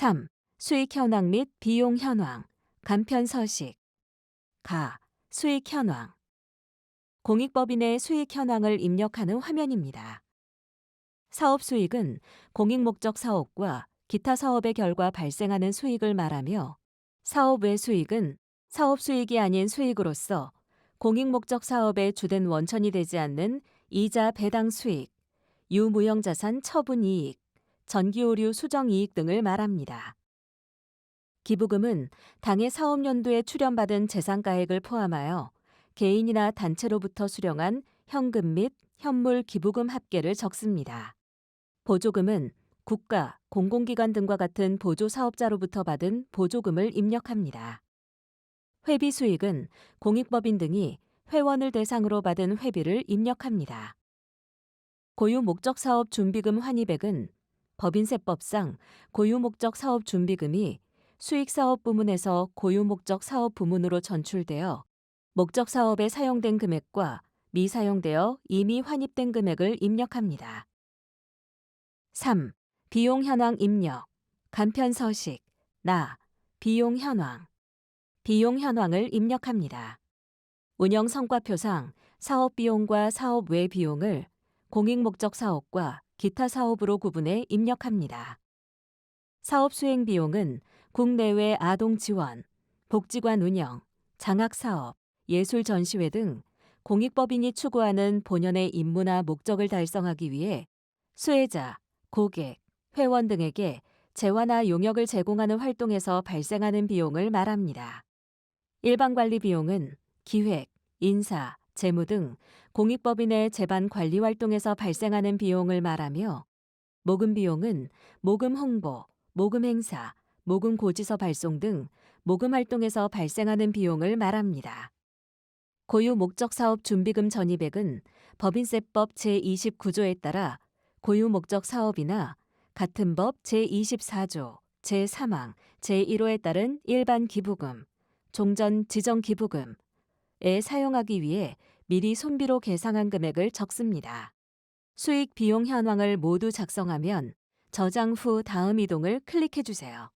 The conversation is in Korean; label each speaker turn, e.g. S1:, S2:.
S1: 3. 수익 현황 및 비용 현황, 간편 서식. 가. 수익 현황. 공익법인의 수익 현황을 입력하는 화면입니다. 사업 수익은 공익 목적 사업과 기타 사업의 결과 발생하는 수익을 말하며 사업 외 수익은 사업 수익이 아닌 수익으로서 공익 목적 사업의 주된 원천이 되지 않는 이자 배당 수익, 유무형 자산 처분 이익, 전기오류 수정 이익 등을 말합니다. 기부금은 당해 사업연도에 출연받은 재산가액을 포함하여 개인이나 단체로부터 수령한 현금 및 현물 기부금 합계를 적습니다. 보조금은 국가, 공공기관 등과 같은 보조 사업자로부터 받은 보조금을 입력합니다. 회비 수익은 공익법인 등이 회원을 대상으로 받은 회비를 입력합니다. 고유 목적 사업 준비금 환입액은 법인세법상 고유 목적 사업 준비금이 수익 사업 부문에서 고유 목적 사업 부문으로 전출되어 목적 사업에 사용된 금액과 미사용되어 이미 환입된 금액을 입력합니다. 3. 비용 현황 입력, 간편 서식, 나, 비용 현황. 비용 현황을 입력합니다. 운영 성과표상 사업 비용과 사업 외 비용을 공익 목적 사업과 기타 사업으로 구분해 입력합니다. 사업 수행 비용은 국내외 아동 지원, 복지관 운영, 장학 사업, 예술 전시회 등 공익법인이 추구하는 본연의 임무나 목적을 달성하기 위해 수혜자, 고객, 회원 등에게 재화나 용역을 제공하는 활동에서 발생하는 비용을 말합니다. 일반 관리 비용은 기획, 인사, 재무 등 공익법인의 재반 관리 활동에서 발생하는 비용을 말하며 모금 비용은 모금 홍보, 모금 행사, 모금 고지서 발송 등 모금 활동에서 발생하는 비용을 말합니다. 고유 목적 사업 준비금 전입액은 법인세법 제29조에 따라 고유 목적 사업이나 같은 법 제24조, 제3항, 제1호에 따른 일반 기부금, 종전 지정 기부금에 사용하기 위해 미리 손비로 계상한 금액을 적습니다. 수익 비용 현황을 모두 작성하면 저장 후 다음 이동을 클릭해 주세요.